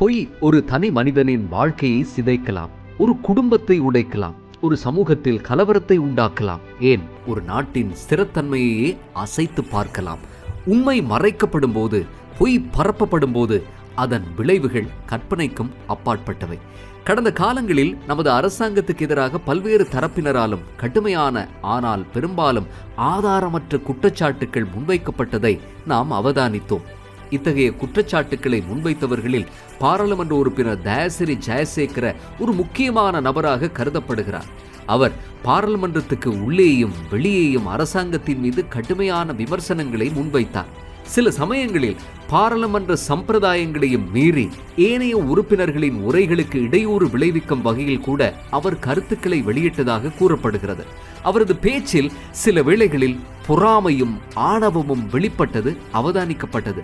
பொய் ஒரு தனி மனிதனின் வாழ்க்கையை சிதைக்கலாம் ஒரு குடும்பத்தை உடைக்கலாம் ஒரு சமூகத்தில் கலவரத்தை உண்டாக்கலாம். ஏன்? ஒரு நாட்டின் ஸ்திரத்தன்மையையே அசைத்து பார்க்கலாம். உண்மை மறைக்கப்படும் போது பொய் பரப்பப்படும் போது அதன் விளைவுகள் கற்பனைக்கும் அப்பாற்பட்டவை. கடந்த காலங்களில் நமது அரசாங்கத்துக்கு எதிராக பல்வேறு தரப்பினராலும் கடுமையான ஆனால் பெரும்பாலும் ஆதாரமற்ற குற்றச்சாட்டுகள் முன்வைக்கப்பட்டதை நாம் அவதானித்தோம். இத்தகைய குற்றச்சாட்டுக்களை முன்வைத்தவர்களில் பாராளுமன்ற உறுப்பினர் தயாசிரி ஜெயசேகர ஒரு முக்கியமான நபராக கருதப்படுகிறார். அவர் பாராளுமன்றத்துக்கு உள்ளேயும் வெளியேயும் அரசாங்கத்தின் மீது கடுமையான விமர்சனங்களை முன்வைத்தார். சில சமயங்களில் பாராளுமன்ற சம்பிரதாயங்களையும் மீறி ஏனைய உறுப்பினர்களின் உரைகளுக்கு இடையூறு விளைவிக்கும் வகையில் கூட அவர் கருத்துக்களை வெளியிட்டதாக கூறப்படுகிறது. அவரது பேச்சில் சில வேளைகளில் பொறாமையும் ஆணவமும் வெளிப்பட்டது அவதானிக்கப்பட்டது.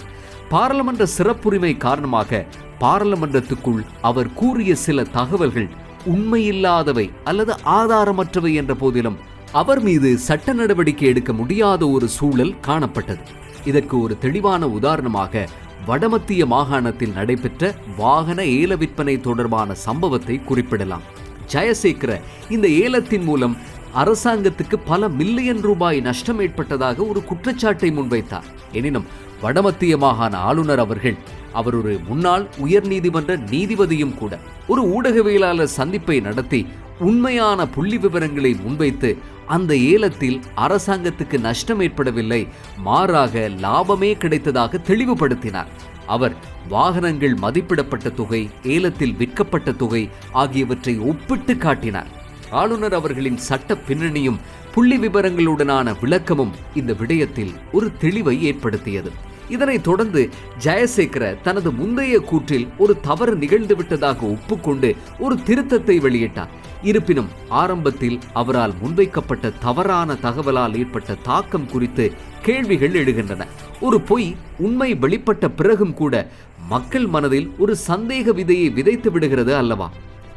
பாராளுமன்ற சிறப்புரிமை காரணமாக பாராளுமன்றத்துக்குள் அவர் கூறிய சில தகவல்கள் உண்மையில்லாதவை அல்லது ஆதாரமற்றவை என்ற போதிலும் அவர் மீது சட்ட நடவடிக்கை எடுக்க முடியாத ஒரு சூழல் காணப்பட்டது. இதற்கு ஒரு தெளிவான உதாரணமாக வடமத்திய மாகாணத்தில் நடைபெற்ற வாகன ஏல விற்பனை தொடர்பான சம்பவத்தை குறிப்பிடலாம். ஜெயசேகர இந்த ஏலத்தின் மூலம் அரசாங்கத்துக்கு பல மில்லியன் ரூபாய் நஷ்டம் ஏற்பட்டதாக ஒரு குற்றச்சாட்டை முன்வைத்தார். எனினும் வடமத்திய மாகாண ஆளுநர் அவர்கள் அவர் ஒரு முன்னாள் உயர்நீதிமன்ற நீதிபதியும் கூட ஒரு ஊடகவியலாளர் சந்திப்பை நடத்தி உண்மையான புள்ளி விவரங்களை முன்வைத்து அந்த ஏலத்தில் அரசாங்கத்துக்கு நஷ்டம் ஏற்படவில்லை மாறாக லாபமே கிடைத்ததாக தெளிவுபடுத்தினார். அவர் வாகனங்கள் மதிப்பிடப்பட்ட தொகை ஏலத்தில் விற்கப்பட்ட தொகை ஆகியவற்றை ஒப்பிட்டு காட்டினார். ஆளுநர் அவர்களின் சட்ட பின்னணியும் புள்ளி விவரங்களுடனான விளக்கமும் இந்த விடயத்தில் ஒரு தெளிவை ஏற்படுத்தியது. இதனைத் தொடர்ந்து ஜெயசேகர தனது முந்தைய கூற்றில் ஒரு தவறு நிகழ்ந்து விட்டதாக ஒப்புக்கொண்டு ஒரு திருத்தத்தை வெளியிட்டார். இருப்பினும் ஆரம்பத்தில் அவரால் முன்வைக்கப்பட்ட தவறான தகவலால் ஏற்பட்ட தாக்கம் குறித்து கேள்விகள் எழுகின்றன. ஒரு பொய் உண்மை வெளிப்பட்ட பிறகும் கூட மக்கள் மனதில் ஒரு சந்தேக விதையை விதைத்து விடுகிறது அல்லவா?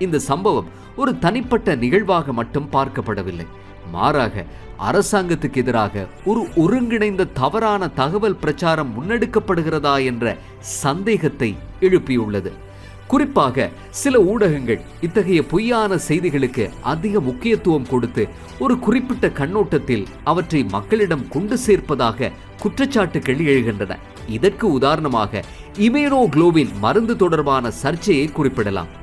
இந்த சம்பவம் ஒரு தனிப்பட்ட நிகழ்வாக மட்டும் பார்க்கப்படவில்லை. மாறாக அரசாங்கத்துக்கு எதிராக ஒரு ஒருங்கிணைந்த தவறான தகவல் பிரச்சாரம் முன்னெடுக்கப்படுகிறதா என்ற சந்தேகத்தை எழுப்பியுள்ளது. குறிப்பாக சில ஊடகங்கள் இத்தகைய பொய்யான செய்திகளுக்கு அதிக முக்கியத்துவம் கொடுத்து ஒரு குறிப்பிட்ட கண்ணோட்டத்தில் அவற்றை மக்களிடம் கொண்டு சேர்ப்பதாக குற்றச்சாட்டுகள் எழுகின்றன. இதற்கு உதாரணமாக இமேனோகுளோபின் மருந்து தொடர்பான சர்ச்சையை குறிப்பிடலாம்.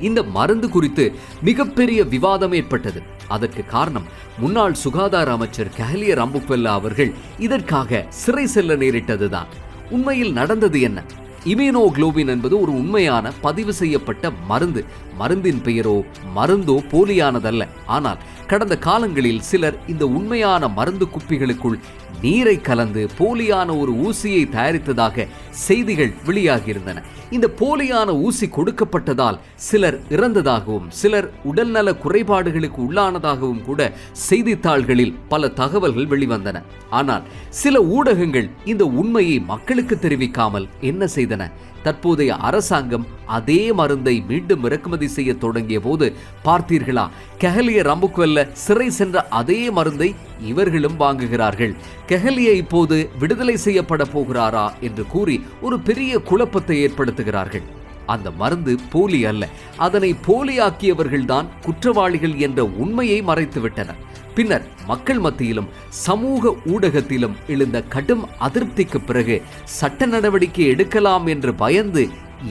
இந்த மருந்து குறித்து மிகப்பெரிய விவாதம் ஏற்பட்டது. அதற்கு காரணம் முன்னாள் சுகாதார அமைச்சர் கஹலிய ரம்புக்வெல்லா அவர்கள் இதற்காக சிறை செல்ல நேரிட்டதுதான். உண்மையில் நடந்தது என்ன? இம்யூனோகுளோபின் என்பது ஒரு உண்மையான பதிவு செய்யப்பட்ட மருந்து. மருந்தின் பெயரோ மருந்தோ போலியானதல்ல. ஆனால் கடந்த காலங்களில் சிலர் இந்த உண்மையான மருந்து குப்பிகளுக்குள் நீரை கலந்து போலியான ஒரு ஊசியை தயாரித்ததாக செய்திகள் வெளியாகியிருந்தன. இந்த போலியான ஊசி கொடுக்கப்பட்டதால் சிலர் இறந்ததாகவும் சிலர் உடல்நல குறைபாடுகளுக்கு உள்ளானதாகவும் கூட செய்தித்தாள்களில் பல தகவல்கள் வெளிவந்தன. ஆனால் சில ஊடகங்கள் இந்த உண்மையை மக்களுக்கு தெரிவிக்காமல் என்ன செய்தன? தற்போதைய அரசாங்கம் அதே மருந்தை மீண்டும் இறக்குமதி செய்ய தொடங்கிய போது பார்த்தீர்களா? கெஹலிய ரம்புக்வெல்ல சிறை சென்ற அதே மருந்தை இவர்களும் வாங்குகிறார்கள். கெஹலிய இப்போது விடுதலை செய்யப்பட போகிறாரா என்று கூறி ஒரு பெரிய குழப்பத்தை ஏற்படுத்துகிறார்கள். அந்த மருந்து போலி அல்ல அதனை போலியாக்கியவர்கள்தான் குற்றவாளிகள் என்ற உண்மையை மறைத்துவிட்டனர். பின்னர் மக்கள் மத்தியிலும் சமூக ஊடகத்திலும் எழுந்த கடும் அதிருப்திக்கு பிறகு சட்ட நடவடிக்கை எடுக்கலாம் என்று பயந்து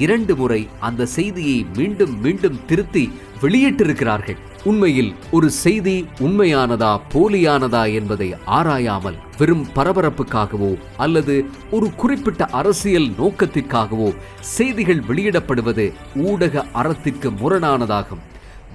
இரண்டு முறை அந்த செய்தியை மீண்டும் மீண்டும் திருத்தி வெளியிட்டிருக்கிறார்கள். உண்மையில் ஒரு செய்தி உண்மையானதா போலியானதா என்பதை ஆராயாமல் வெறும் பரபரப்புக்காகவோ அல்லது ஒரு குறிப்பிட்ட அரசியல் நோக்கத்திற்காகவோ செய்திகள் வெளியிடப்படுவது ஊடக அறத்திற்கு முரணானதாகும்.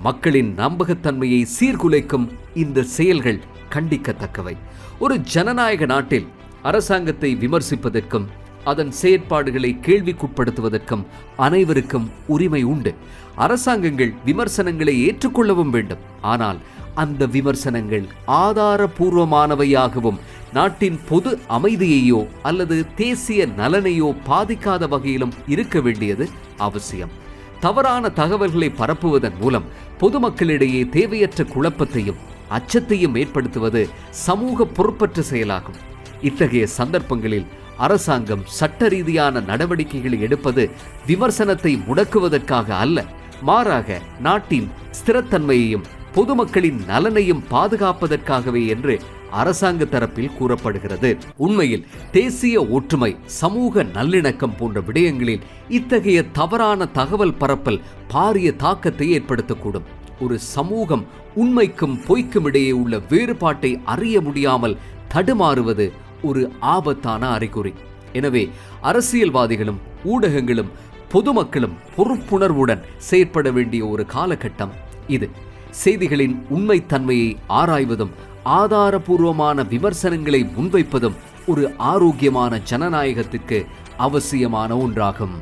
மக்களின் நம்பகத்தன்மையை சீர்குலைக்கும் இந்த செயல்கள் கண்டிக்கத்தக்கவை. ஒரு ஜனநாயக நாட்டில் அரசாங்கத்தை விமர்சிப்பதற்கும் அதன் செயற்பாடுகளை கேள்விக்குட்படுத்துவதற்கும் அனைவருக்கும் உரிமை உண்டு. அரசாங்கங்கள் விமர்சனங்களை ஏற்றுக்கொள்ளவும் வேண்டும். ஆனால் அந்த விமர்சனங்கள் ஆதாரபூர்வமானவையாகவும் நாட்டின் பொது அமைதியையோ அல்லது தேசிய நலனையோ பாதிக்காத வகையிலும் இருக்க வேண்டியது அவசியம். தவறான தகவல்களை பரப்புவதன் மூலம் பொதுமக்களிடையே தேவையற்ற குழப்பத்தையும் அச்சத்தையும் ஏற்படுத்துவது சமூக பொறுப்பற்ற செயலாகும். இத்தகைய சந்தர்ப்பங்களில் அரசாங்கம் சட்ட ரீதியான நடவடிக்கைகளை எடுப்பது விமர்சனத்தை முடக்குவதற்காக அல்ல மாறாக நாட்டின் ஸ்திரத்தன்மையையும் பொதுமக்களின் நலனையும் பாதுகாப்பதற்காகவே என்று அரசாங்க தரப்பில் கூறப்படுகிறது. உண்மையில் தேசிய ஒற்றுமை சமூக நல்லிணக்கம் போன்ற விடயங்களில் இத்தகைய தவறான தகவல் பரப்பல் பாரிய தாக்கத்தை ஏற்படுத்தக்கூடும். ஒரு சமூகம் உண்மைக்கும் பொய்க்கும் இடையே உள்ள வேறுபாட்டை அறிய முடியாமல் தடுமாறுவது ஒரு ஆபத்தான அறிகுறி. எனவே அரசியல்வாதிகளும் ஊடகங்களும் பொதுமக்களும் பொறுப்புணர்வுடன் செயற்பட வேண்டிய ஒரு காலகட்டம் இது. செய்திகளின் உண்மைத்தன்மையை ஆராய்வதும் ஆதாரபூர்வமான விமர்சனங்களை முன்வைப்பதும் ஒரு ஆரோக்கியமான ஜனநாயகத்திற்கு அவசியமான ஒன்றாகும்.